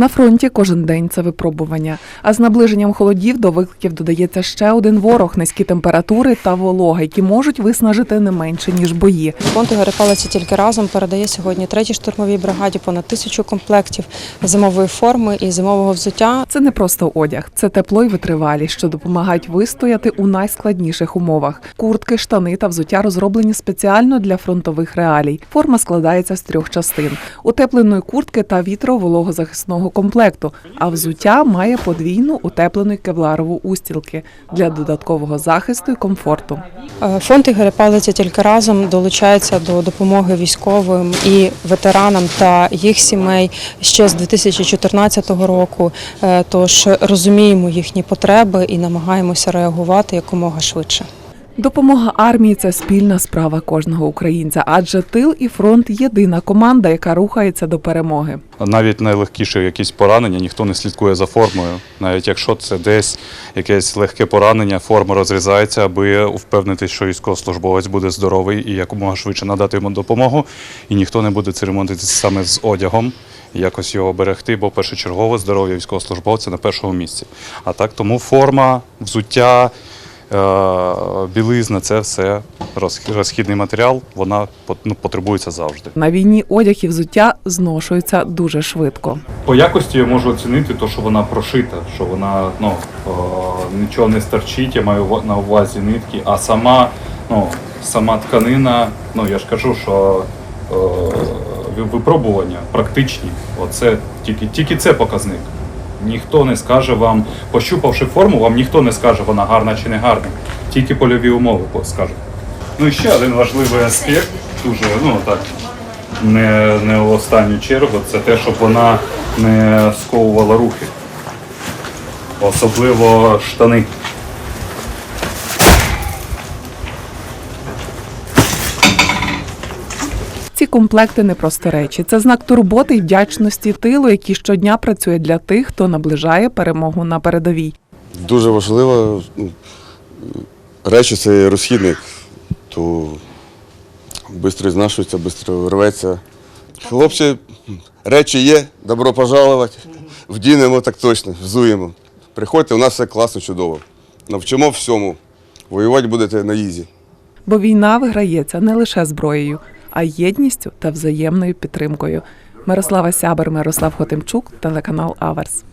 На фронті кожен день це випробування. А з наближенням холодів до викликів додається ще один ворог низькі температури та волога, які можуть виснажити не менше ніж бої. Фонд Ігоря Палиці тільки разом передає сьогодні третій штурмовій бригаді понад тисячу комплектів зимової форми і зимового взуття. Це не просто одяг, це тепло й витривалість, що допомагають вистояти у найскладніших умовах. Куртки, штани та взуття розроблені спеціально для фронтових реалій. Форма складається з трьох частин: утепленої куртки та вітро-вологозахисного комплекту. А взуття має подвійну утеплену кевларову устілки для додаткового захисту і комфорту. Е, Фонд Ігоря Палиці тільки разом долучається до допомоги військовим і ветеранам та їх сімей ще з 2014 року. Е, Тож розуміємо їхні потреби і намагаємося реагувати якомога швидше. Допомога армії це спільна справа кожного українця, адже тил і фронт єдина команда, яка рухається до перемоги. Навіть найлегкіші якісь поранення ніхто не слідкує за формою. Навіть якщо це десь якесь легке поранення, форма розрізається, аби впевнитись, що військовослужбовець буде здоровий і якомога швидше надати йому допомогу. І ніхто не буде церемонитися саме з одягом, якось його берегти, бо першочергове здоров'я військовослужбовця на першому місці. А так тому форма, взуття. Е, Білизна це все розхідний матеріал, вона ну, потребується завжди. На війні одяг і взуття зношуються дуже швидко. По якості я можу оцінити те, що вона прошита, що вона ну, нічого не старчить, я маю на увазі нитки, а сама, ну, сама тканина, ну я ж кажу, що е, випробування практичні, оце тільки, тільки це показник. Ніхто не скаже вам, пощупавши форму, вам ніхто не скаже, вона гарна чи не гарна. Тільки польові умови скажуть. Ну і ще один важливий аспект, дуже ну так не, не в останню чергу, це те, щоб вона не сковувала рухи. Особливо штани. Комплекти не просто речі. Це знак турботи і вдячності тилу, який щодня працює для тих, хто наближає перемогу на передовій. Дуже важливо. Речі це розхідник, то швидко знашується, швидко рветься. Хлопці, речі є, добро пожаловать. Вдінемо так точно, взуємо. Приходьте, у нас все класно, чудово. Навчимо всьому. Воювати будете на їзі. Бо війна виграється не лише зброєю, а єдністю та взаємною підтримкою. Мирослава Сябер, Мирослав Хотимчук, телеканал Аверс.